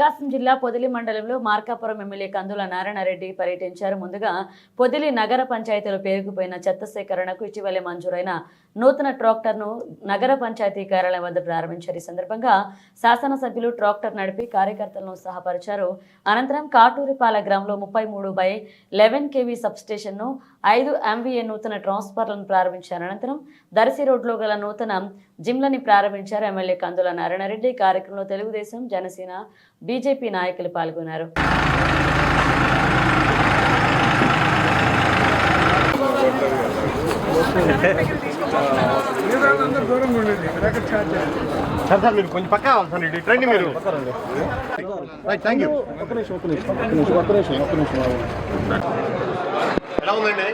ప్రకాశం జిల్లా పొదిలి మండలంలో మార్కాపురం ఎమ్మెల్యే కందుల నారాయణరెడ్డి పర్యటించారు. ముందుగా పొదిలి నగర పంచాయతీలో పేరుకుపోయిన చెత్త సేకరణకు ఇటీవలే మంజూరైన నూతన ట్రాక్టర్ను నగర పంచాయతీ కార్యాలయం వద్ద ప్రారంభించారు. ఈ సందర్భంగా శాసనసభ్యులు ట్రాక్టర్ నడిపి కార్యకర్తలను సహపరిచారు. అనంతరం కాటూరిపాల గ్రామంలో ముప్పై మూడు బై లెవెన్ కేవీ సబ్స్టేషన్ను ఐదు ఎంవీఏ నూతన ట్రాన్స్ఫార్లను ప్రారంభించారు. అనంతరం దర్శి రోడ్లో గల నూతన జిమ్లని ప్రారంభించారు. ఎమ్మెల్యే కందుల నారాయణరెడ్డి కార్యక్రమంలో తెలుగుదేశం జనసేన బీజేపీ నాయకులు పాల్గొన్నారు. సార్ సార్ మీరు కొంచెం పక్క అవ్వాలి సార్ ఇటు రండి మీరు. రైట్ థ్యాంక్ యూ ఒక్క నిమిషం ఒక్క నిమిషం ఒక్క నిమిషం ఒక్క నిమిషం ఒక్క నిమిషం ఎలా ఉందండి?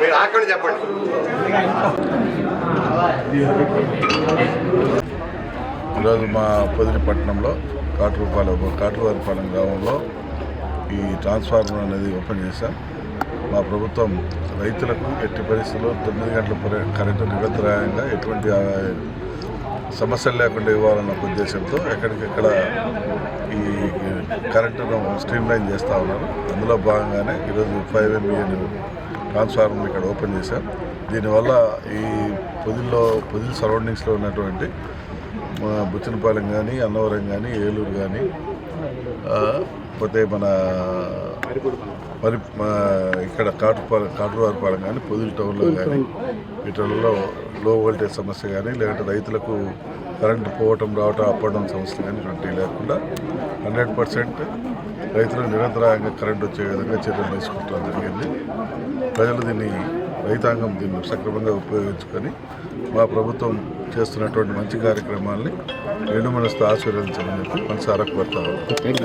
మీరు ఆకండి చెప్పండి. ఈరోజు మా పొదిలి పట్టణంలో కాటూరుపాలెం గ్రామంలో ఈ ట్రాన్స్ఫార్మర్ అనేది ఓపెన్ చేశాం. మా ప్రభుత్వం రైతులకు ఎట్టి పరిస్థితుల్లో తొమ్మిది గంటల కరెంటు నిరంతరాయంగా ఎటువంటి సమస్యలు లేకుండా ఇవ్వాలన్న ఉద్దేశంతో ఎక్కడికెక్కడ ఈ కరెంటును స్ట్రీమ్ లైన్ చేస్తూ ఉన్నారు. అందులో భాగంగానే ఈరోజు ఫైవ్ ఎంబీఎన్ ట్రాన్స్ఫార్మర్ ఇక్కడ ఓపెన్ చేశాం. దీనివల్ల ఈ పొదిల్లో పొదిల్ సరౌండింగ్స్లో ఉన్నటువంటి మా బుచ్చనపాలెం కానీ అన్నవరం కానీ ఏలూరు కానీ పోతే మన మరి మా ఇక్కడ కాటుపాలెం కాటువారిపాలెం కానీ పొదిలి టౌన్లో కానీ వీటిల్లో లో వోల్టేజ్ సమస్య కానీ లేదంటే రైతులకు కరెంటు పోవటం రావటం అప్పడం సమస్య కానీ ఇటువంటి లేకుండా హండ్రెడ్ పర్సెంట్ రైతులకు నిరంతరాయంగా కరెంట్ వచ్చే విధంగా చర్యలు తీసుకుంటాం జరిగింది. ప్రజలు దీన్ని రైతాంగం దీన్ని సక్రమంగా ఉపయోగించుకొని మా ప్రభుత్వం చేస్తున్నటువంటి మంచి కార్యక్రమాల్ని రెండు మనస్తో ఆశీర్వదించమని చెప్పి మనసారా కోరుతాము